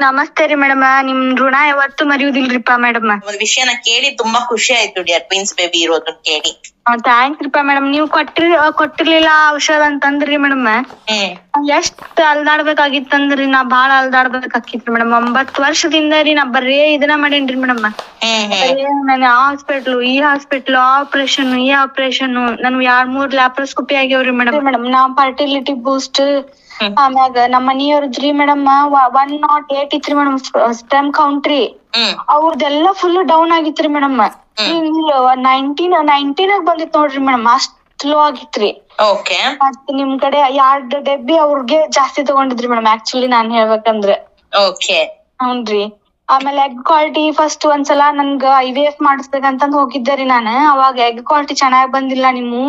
ನಮಸ್ತೆ ರೀ ಮೇಡಮ್. ನಿಮ್ ಋಣ ಯಾವತ್ತು ಮರಿಯುದಿಲ್ರಿಪಾ ಮೇಡಮ್. ಒಂದ್ ವಿಷಯನ ಕೇಳಿ ತುಂಬಾ ಖುಷಿ ಆಯ್ತು ಡಿಯರ್ ಟ್ವಿನ್ಸ್ ಬೇಬಿ ಇರೋದನ್ನ ಕೇಳಿ. ಥ್ಯಾಂಕ್ಸ್ ರೀಪಾ ಮೇಡಮ್ ನೀವು ಕೊಟ್ಟಿರ್ ಕೊಟ್ಟಿರ್ಲಿಲ್ಲ ಔಷಧ ಅಂತಂದ್ರಿ ಮೇಡಮ್ ಹ್ಮ್ ಎಷ್ಟ್ ಅಲ್ದಾಡ್ಬೇಕಾಗಿತ್ತಂದ್ರಿ ನಾ ಬಾಳ ಅಲ್ದಾಡ್ಬೇಕಾಗಿತ್ತು ಮೇಡಮ್ ಒಂಬತ್ ವರ್ಷದಿಂದ ರೀ ನಾ ಬರೇ ಇದನ್ನ ಮಾಡೇನ್ರಿ ಮೇಡಮ್ ಹ್ಮ್ ಹ್ಮ್ ನಾನು ಹಾಸ್ಪಿಟ್ಲು ಈ ಹಾಸ್ಪಿಟ್ಲ್ ಆಪರೇಷನ್ ಈ ಆಪರೇಷನ್ ನನ್ ಎರಡ್ ಮೂರ್ ಲ್ಯಾಪ್ರೋಸ್ಕೋಪಿ ಆಗ್ಯಾವ್ರಿ ಮೇಡಮ್ ಮೇಡಮ್ ನಾ ಫರ್ಟಿಲಿಟಿ ಬೂಸ್ಟ್. ಆಮ್ಯಾಗ ನಮ್ಮ ಮನಿಯವ್ರದ್ರಿ ಮೇಡಮ್ ಒನ್ ನಾಟ್ ಏಟ್ ಇತ್ರಿ ಮೇಡಮ್ ಸ್ಟೆಮ್ ಕೌಂಟ್ರಿ ಅವ್ರದೆಲ್ಲ ಫುಲ್ ಡೌನ್ ಆಗಿತ್ರಿ ಮೇಡಮ್ ನೈನ್ಟೀನ್ ನೈನ್ಟೀನ್ ಬಂದಿತ್ ನೋಡ್ರಿ ಮೇಡಮ್ ಅಷ್ಟ್ ಲೋ ಆಗಿತ್ರಿ. ಮತ್ ನಿಮ್ ಕಡೆ ಎರಡ್ ಡೆಬ್ಬಿ ಅವ್ರಿಗೆ ಜಾಸ್ತಿ ತಗೊಂಡಿದ್ರಿ ಮೇಡಮ್ ಆಕ್ಚುಲಿ ನಾನ್ ಹೇಳ್ಬೇಕಂದ್ರೆ. ಹೌನ್ರಿ. ಆಮೇಲೆ ಎಗ್ ಕ್ವಾಲಿಟಿ ಫಸ್ಟ್ ಒಂದ್ಸಲ ನನ್ಗ ಐ ವಿ ಎಫ್ ಮಾಡಿಸ್ಬೇಕಂತಂದ್ ಹೋಗಿದ್ದೆ ರೀ ನಾನು. ಅವಾಗ ಎಗ್ ಕ್ವಾಲಿಟಿ ಚೆನ್ನಾಗ್ ಬಂದಿಲ್ಲ ನೀವು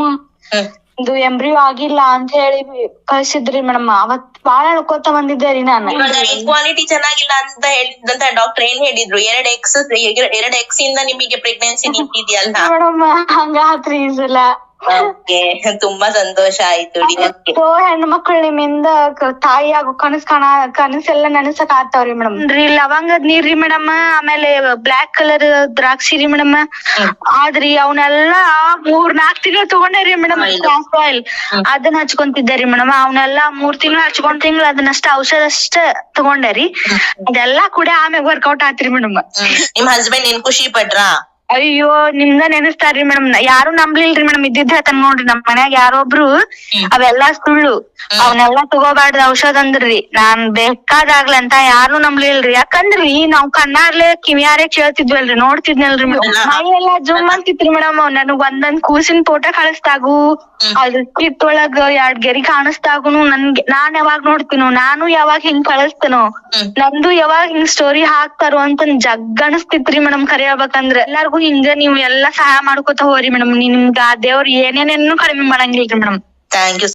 ಹ್ಮ್. ಇದು ಎಂಬ್ರಿಯೋ ಆಗಿಲ್ಲ ಅಂತ ಹೇಳಿ ಕಳ್ಸಿದ್ರಿ ಮೇಡಮ್. ಅವತ್ ಬಾಳ ಅಳ್ಕೋತ ಬಂದಿದ್ದೆ ರೀ ನಾನು. ಇವಾಗ ಕ್ವಾಲಿಟಿ ಚೆನ್ನಾಗಿಲ್ಲ ಅಂತ ಹೇಳಿದಂತ ಡಾಕ್ಟರ್ ಏನ್ ಹೇಳಿದ್ರು? ಎರಡ್ ಎಕ್ಸ್ ಎರಡ್ ಎಕ್ಸ್ ಇಂದ ನಿಮಗೆ ಪ್ರೆಗ್ನೆನ್ಸಿ ನಿಂತಿದ್ಯಲ್ಲ ಮೇಡಮ್ ಹಂಗಾತ್ರಿ ಈ ಸಲ. ಓಕೆ ತುಂಬಾ ಸಂತೋಷ ಆಯ್ತು ಹೆಣ್ಣು ಮಕ್ಕಳು ಹೆಣ್ಮಕ್ಳು ನಿಮ್ಮಿಂದ ಕ- ತಾಯಿ ಆಗೋ ಕನಸ್ ಕಾಣ ಕನಸೆಲ್ಲ ನೆನಸಕ್ ಆಗ್ತಾವ್ರಿ ಮೇಡಮ್. ರೀ ಲವಂಗದ್ ನೀರ್ರಿ ಮೇಡಮ್ ಆಮೇಲೆ ಬ್ಲಾಕ್ ಕಲರ್ ದ್ರಾಕ್ಷಿ ರೀ ಮೇಡಮ್ ಆದ್ರಿ ಅವನ್ನೆಲ್ಲ ಮೂರ್ ನಾಕ್ ತಿಂಗಳು ತಗೊಂಡೇರಿ ಮೇಡಮ್ ಆಯಿಲ್ ಅದನ್ನ ಹಚ್ಕೊಂತಿದ್ದೆ ರೀ ಮೇಡಮ್ ಅವನ್ನೆಲ್ಲ ಮೂರ್ ತಿಂಗಳು ಹಚ್ಕೊಂಡ್ ತಿಂಗಳು ಅದನ್ನಷ್ಟ ಔಷಧ ಅಷ್ಟ ತಗೊಂಡೆ ರೀ ಅದೆಲ್ಲಾ ಕೂಡ ಆಮೇಲೆ ವರ್ಕೌಟ್ ಆತ್ರಿ ಮೇಡಮ್. ನಿಮ್ ಹಸ್ಬೆಂಡ್ ಏನ್ ಖುಷಿ ಪಟ್ರಾ? ಅಯ್ಯೋ ನಿಮ್ದ ನೆನಸ್ತಾರ್ರಿ ಮೇಡಮ್. ಯಾರು ನಂಬ್ಲಿಲ್ರಿ ಮೇಡಮ್. ಇದ್ದಿದ್ದ ಹೇಳ್ತಾನ ನೋಡ್ರಿ ನಮ್ ಮನ್ಯಾಗ ಯಾರೊಬ್ರು ಅವೆಲ್ಲಾ ಸುಳ್ಳು. ಅವನ್ನೆಲ್ಲಾ ತಗೋಬಾರ್ದ ಔಷಧ ಅಂದ್ರಿ. ನಾನ್ ಬೇಕಾದಾಗ್ಲಿ ಅಂತ ಯಾರು ನಂಬ್ಲಿಲ್ರಿ. ಯಾಕಂದ್ರಿ ನಾವ್ ಕಣ್ಣಾರ್ಲೆ ಕಿವಿಯಾರೆ ಕೇಳ್ತಿದ್ವಲ್ರಿ. ನೋಡ್ತಿದ್ನಲ್ರಿ ಮೇಡಮ್. ಮೈ ಎಲ್ಲಾ ಜುಮ್ ಅಂತಿತ್ರಿ ಮೇಡಮ್. ನನಗ್ ಒಂದೊಂದ್ ಕೂಸಿನ ಫೋಟೋ ಕಳಿಸ್ದಾಗು. ಅದ್ರ ಕಿತ್ತೊಳಗ ಎರಡ್ ಗೆರಿ ಕಾಣಿಸ್ದಾಗುನು ನನ್ಗೆ ನಾನ್ ಯಾವಾಗ್ ನೋಡ್ತೀನೋ ನಾನು ಯಾವಾಗ ಹಿಂಗ್ ಕಳಿಸ್ತೇನೋ ನಂದು ಯಾವಾಗ ಹಿಂಗ್ ಸ್ಟೋರಿ ಹಾಕ್ತಾರೋ ಅಂತ ಜಗ್ ಅನಿಸ್ತಿತ್ರಿ ಮೇಡಮ್ ಕರಿಯಬೇಕಂದ್ರೆ. ಹೇಳ್ಬೇಕಂದ್ರ ಎಲ್ಲಾರ್ಗು ಹಿಂಗ ನೀವ್ ಎಲ್ಲಾ ಸಹಾಯ ಮಾಡ್ಕೊತ ಹೋರಿ ಮೇಡಮ್ ನಿಮ್ಗ ಆ ದೇವ್ರ ಏನೇನೇನು ಕಡಿಮೆ ಮಾಡಂಗಿಲ್ರಿ ಮೇಡಮ್ ಥ್ಯಾಂಕ್ ಯು